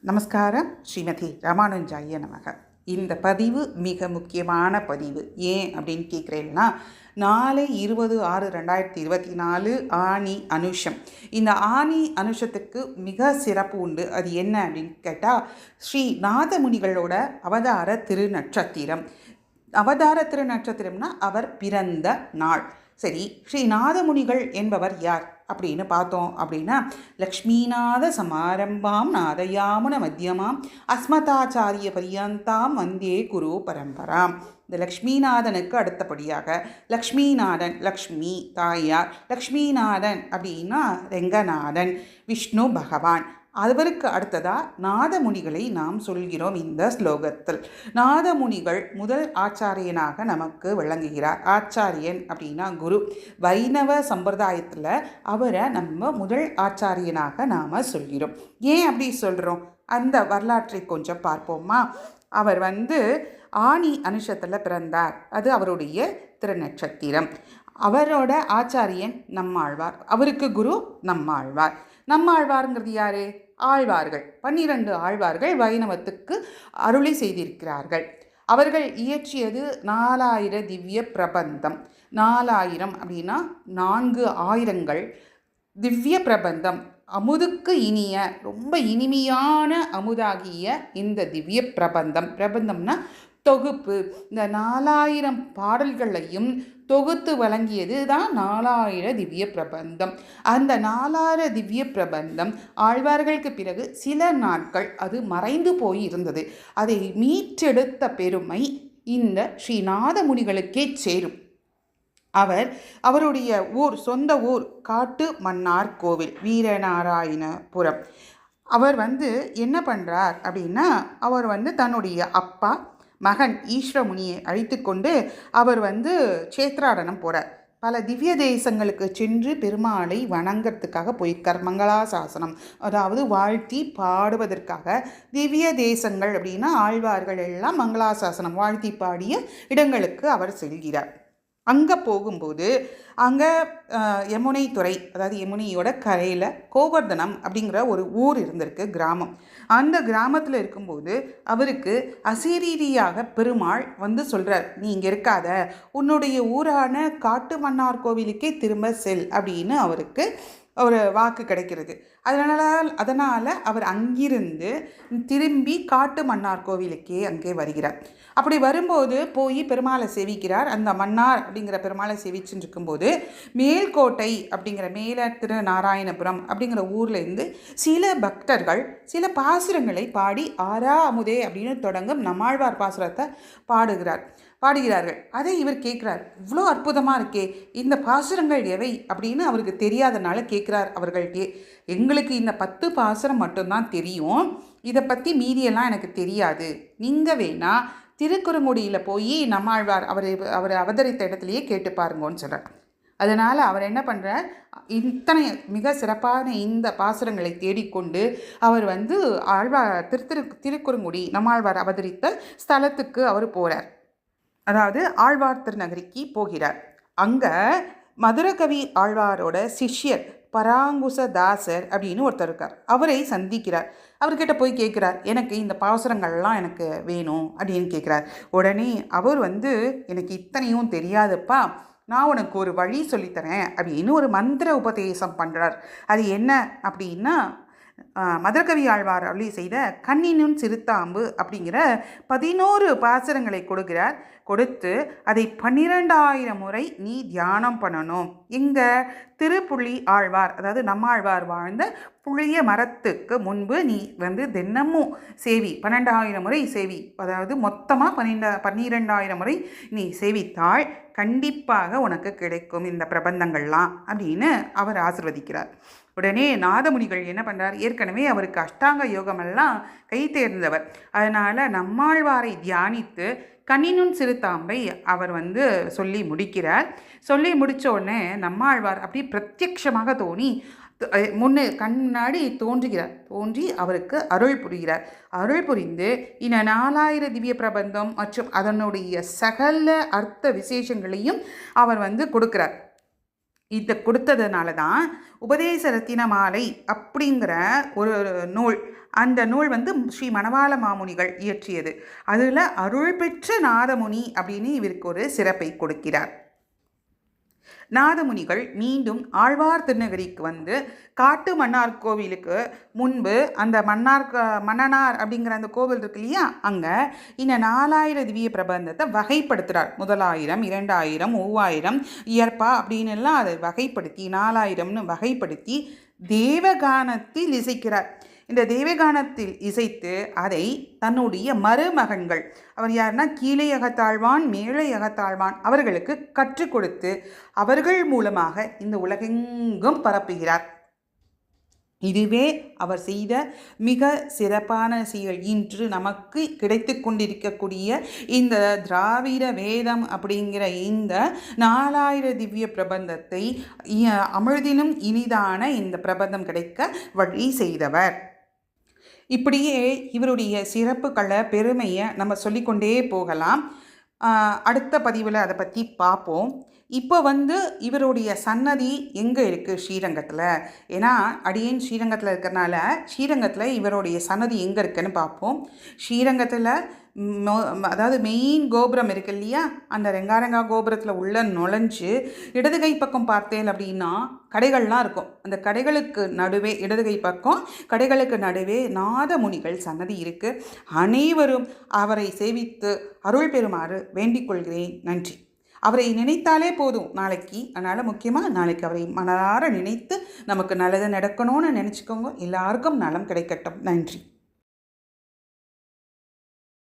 நமஸ்காரம். ஸ்ரீமதி ராமானுஜாய நமக. இந்த பதிவு மிக முக்கியமான பதிவு. ஏன் அப்படின்னு கேட்குறேன்னா நாலு இருபது ஆறு ரெண்டாயிரத்தி இருபத்தி நாலு ஆணி அனுஷம். இந்த ஆணி அனுஷத்துக்கு மிக சிறப்பு உண்டு. அது என்ன அப்படின்னு கேட்டால் ஸ்ரீ நாதமுனிகளோட அவதார திருநட்சத்திரம். அவதார திருநட்சத்திரம்னா அவர் பிறந்த நாள். சரி ஸ்ரீ நாதமுனிகள் என்பவர் யார்? அப்படின்னு பார்த்தோம் அப்படின்னா லக்ஷ்மீநாத சமாரம்பாம் நாதயாமுன மத்தியமாம் அஸ்மதாச்சாரிய பரியந்தாம் வந்தே குரு பரம்பராம். இந்த லக்ஷ்மிநாதனுக்கு அடுத்தபடியாக லக்ஷ்மிநாதன் லக்ஷ்மி தாயார் லக்ஷ்மிநாதன் அப்படின்னா ரெங்கநாதன் விஷ்ணு பகவான். அவருக்கு அடுத்ததாக நாதமுனிகளை நாம் சொல்கிறோம் இந்த ஸ்லோகத்தில். நாதமுனிகள் முதல் ஆச்சாரியனாக நமக்கு விளங்குகிறார். ஆச்சாரியன் அப்படின்னா குரு. வைணவ சம்பிரதாயத்தில் அவரை நம்ம முதல் ஆச்சாரியனாக நாம் சொல்கிறோம். ஏன் அப்படி சொல்கிறோம் அந்த வரலாற்றை கொஞ்சம் பார்ப்போமா? அவர் வந்து ஆணி அனுஷத்தில் பிறந்தார். அது அவருடைய திருநட்சத்திரம். அவரோட ஆச்சாரியன் நம்மாழ்வார். அவருக்கு குரு நம்மாழ்வார். நம்மாழ்வாருங்கிறது யாரு? ஆழ்வார்கள். பன்னிரண்டு ஆழ்வார்கள் வைணவத்துக்கு அருளி செய்திருக்கிறார்கள். அவர்கள் இயற்றியது நாலாயிர திவ்ய பிரபந்தம். நாலாயிரம் அப்படின்னா நான்கு ஆயிரங்கள் திவ்ய பிரபந்தம். அமுதுக்கு இனிய ரொம்ப இனிமையான அமுதாகிய இந்த திவ்ய பிரபந்தம். பிரபந்தம்னா தொகுப்பு. இந்த நாலாயிரம் பாடல்களையும் தொகுத்து வழங்கியது தான் நாலாயிர திவ்ய பிரபந்தம். அந்த நாலாயிர திவ்ய பிரபந்தம் ஆழ்வார்களுக்கு பிறகு சில நாட்கள் அது மறைந்து போய் இருந்தது. அதை மீட்டெடுத்த பெருமை இந்த ஸ்ரீநாத முனிகளுக்கே சேரும். அவர் அவருடைய ஊர் சொந்த ஊர் காட்டு மன்னார் கோவில் வீரநாராயணபுரம். அவர் வந்து என்ன பண்ணுறார் அப்படின்னா அவர் வந்து தன்னுடைய அப்பா மகன் ஈஸ்வரமுனியை அழைத்து கொண்டு அவர் வந்து சேத்ராடனம் போகிறார் பல திவ்ய தேசங்களுக்கு சென்று பெருமாளை வணங்கிறதுக்காக போயிருக்கார் மங்களாசாசனம் அதாவது வாழ்த்தி பாடுவதற்காக திவ்ய தேசங்கள் அப்படின்னா ஆழ்வார்கள் எல்லாம் மங்களாசாசனம் வாழ்த்தி பாடிய இடங்களுக்கு அவர் செல்கிறார். அங்கே போகும்போது அங்கே யமுனை துறை அதாவது யமுனையோட கரையில் கோவர்தனம் அப்படிங்கிற ஒரு ஊர் இருந்திருக்கு கிராமம். அந்த கிராமத்தில் இருக்கும்போது அவருக்கு அசீரீரியாக பெருமாள் வந்து சொல்கிறார் நீ இங்கே இருக்காத. உன்னுடைய ஊரான காட்டு மன்னார் கோவிலுக்கே திரும்ப செல் அப்படின்னு அவருக்கு ஒரு வாக்கு கிடைக்கிறது. அதனால் அதனால் அவர் அங்கிருந்து திரும்பி காட்டு மன்னார் கோவிலுக்கே அங்கே வருகிறார். அப்படி வரும்போது போய் பெருமாளை சேவிக்கிறார். அந்த மன்னார் அப்படிங்கிற பெருமாளை சேவிச்சுட்டு இருக்கும்போது மேல்கோட்டை அப்படிங்கிற மேல திரு நாராயணபுரம் அப்படிங்கிற ஊர்லேருந்து சில பக்தர்கள் சில பாசுரங்களை பாடி ஆரா அமுதே அப்படின்னு தொடங்கும் நம்மாழ்வார் பாசுரத்தை பாடுகிறார். பாடுகிறார்கள். அதை இவர் கேட்குறார். இவ்வளோ அற்புதமாக இருக்கே இந்த பாசுரங்கள் எவை? அப்படின்னு அவருக்கு தெரியாதனால கேட்குறார் அவர்கள்ட்டே. எங்களுக்கு இந்த பத்து பாசுரம் மட்டும்தான் தெரியும். இதை பற்றி மீதியெல்லாம் எனக்கு தெரியாது. நீங்கள் வேணால் திருக்குறங்குடியில் போய் நம்மாழ்வார் அவர் அவர் அவதரித்த இடத்துலையே கேட்டு பாருங்கன்னு சொல்கிறார் அதனால் அவர் என்ன பண்ணுறார் இத்தனை மிக சிறப்பான இந்த பாசுரங்களை தேடிக்கொண்டு அவர் வந்து ஆழ்வார் திரு திருக்குறங்குடி நம்மாழ்வார் அவதரித்த ஸ்தலத்துக்கு அவர் போகிறார் அதாவது ஆழ்வார் திருநகரிக்கு போகிறார். அங்கே மதுரகவி ஆழ்வாரோட சிஷ்யர் பராங்குசதாசர் அப்படின்னு ஒருத்தர் இருக்கார். அவரை சந்திக்கிறார். அவர்கிட்ட போய் கேட்குறார் எனக்கு இந்த பாசுரங்கள்லாம் எனக்கு வேணும் அப்படின்னு கேட்குறார். உடனே அவர் வந்து எனக்கு இத்தனையும் தெரியாதுப்பா. நான் உனக்கு ஒரு வழி சொல்லித்தரேன் அப்படின்னு ஒரு மந்திர உபதேசம் பண்ணுறார் அது என்ன அப்படின்னா மதுரகவி ஆழ்வார் அருளி செய்த கண்ணினும் சிறுத்தாம்பு அப்படிங்கிற பதினோரு பாசுரங்களை கொடுக்கிறார். கொடுத்து அதை பன்னிரெண்டாயிரம் முறை நீ தியானம் பண்ணணும். இங்கே திருப்புள்ளி ஆழ்வார் அதாவது நம்மாழ்வார் வாழ்ந்த புளிய மரத்துக்கு முன்பு நீ வந்து தினமும் சேவி பன்னெண்டாயிரம் முறை சேவி அதாவது மொத்தமாக பன்னெண்டா பன்னிரெண்டாயிரம் முறை நீ சேவித்தால் கண்டிப்பாக உனக்கு கிடைக்கும் இந்த பிரபந்தங்கள்லாம் அப்படின்னு அவர் ஆசிர்வதிக்கிறார். உடனே நாதமுனிகள் என்ன பண்ணுறார் ஏற்கனவே அவருக்கு அஷ்டாங்க யோகமெல்லாம் கை தேர்ந்தவர். அதனால் நம்மாழ்வாரை தியானித்து கண்ணினும் சிறுத்தாம்பை அவர் வந்து சொல்லி முடிக்கிறார். சொல்லி முடித்த உடனே நம்மாழ்வார் அப்படி பிரத்யக்ஷமாக தோணி முன்னே கண்ணாடி தோன்றுகிறார். தோன்றி அவருக்கு அருள் புரிகிறார். அருள் புரிந்து இந்த நாலாயிர திவ்ய பிரபந்தம் மற்றும் அதனுடைய சகல அர்த்த விசேஷங்களையும் அவர் வந்து கொடுக்கிறார். இதை கொடுத்ததுனால தான் உபதேச ரத்தின மாலை அப்படிங்கிற ஒரு நூல். அந்த நூல் வந்து ஸ்ரீ மணவாள மாமுனிகள் இயற்றியது. அதில் அருள் பெற்ற நாதமுனி அப்படின்னு இவருக்கு ஒரு சிறப்பை கொடுக்கிறார். நாதமுனிகள் மீண்டும் ஆழ்வார் திருநகரிக்கு வந்து காட்டு மன்னார் கோவிலுக்கு முன்பு அந்த மன்னார் மன்னனார் அப்படிங்கிற அந்த கோவில் இருக்கு இல்லையா? அங்கே இந்த நாலாயிரம் திவ்ய பிரபந்தத்தை வகைப்படுத்துகிறார் முதலாயிரம் இரண்டாயிரம் மூவாயிரம் இயற்பா அப்படின்னு எல்லாம் அதை வகைப்படுத்தி நாலாயிரம்னு வகைப்படுத்தி தேவகானத்தில் இசைக்கிறார். இந்த தேவகானத்தில் இசைத்து அதை தன்னுடைய மருமகன்கள் அவர் யாருன்னா கீழே அகத்தாழ்வான் மேலே அகத்தாழ்வான் அவர்களுக்கு கற்றுக் கொடுத்து அவர்கள் மூலமாக இந்த உலகெங்கும் பரப்புகிறார். இதுவே அவர் செய்த மிக சிறப்பான செயல். இன்று நமக்கு கிடைத்து கொண்டிருக்கக்கூடிய இந்த திராவிட வேதம் அப்படிங்கிற இந்த நாலாயிர திவ்ய பிரபந்தத்தை இ- இனிதான இந்த பிரபந்தம் கிடைக்க வழி செய்தவர். இப்படியே இவருடைய சிறப்புகளை பெருமையை நம்ம சொல்லிக்கொண்டே போகலாம். அடுத்த பதிவில் அதை பற்றி பார்ப்போம் இப்போ வந்து இவருடைய சன்னதி எங்கே இருக்குது ஸ்ரீரங்கத்தில்? ஏன்னா அடியேன் ஸ்ரீரங்கத்தில் இருக்கிறனால ஸ்ரீரங்கத்தில் இவருடைய சன்னதி எங்கே இருக்குன்னு பார்ப்போம் ஸ்ரீரங்கத்தில் அதாவது மெயின் கோபுரம் இருக்கு இல்லையா? அந்த ரெங்காரங்கா கோபுரத்தில் உள்ள நுழைஞ்சு இடது கை பக்கம் பார்த்தேன் அப்படின்னா கடைகள்லாம் இருக்கும். அந்த கடைகளுக்கு நடுவே இடது கை பக்கம் கடைகளுக்கு நடுவே நாதமுனிகள் சன்னதி இருக்குது அனைவரும் அவரை சேவித்து அருள் பெறுமாறு வேண்டிக் கொள்கிறேன். நன்றி. அவரை நினைத்தாலே போதும். நாளைக்கு அதனால் முக்கியமாக நாளைக்கு அவரை மனதார நினைத்து நமக்கு நல்லது நடக்கணும்னு நினச்சிக்கோங்க. எல்லாருக்கும் நலம் கிடைக்கட்டும். நன்றி.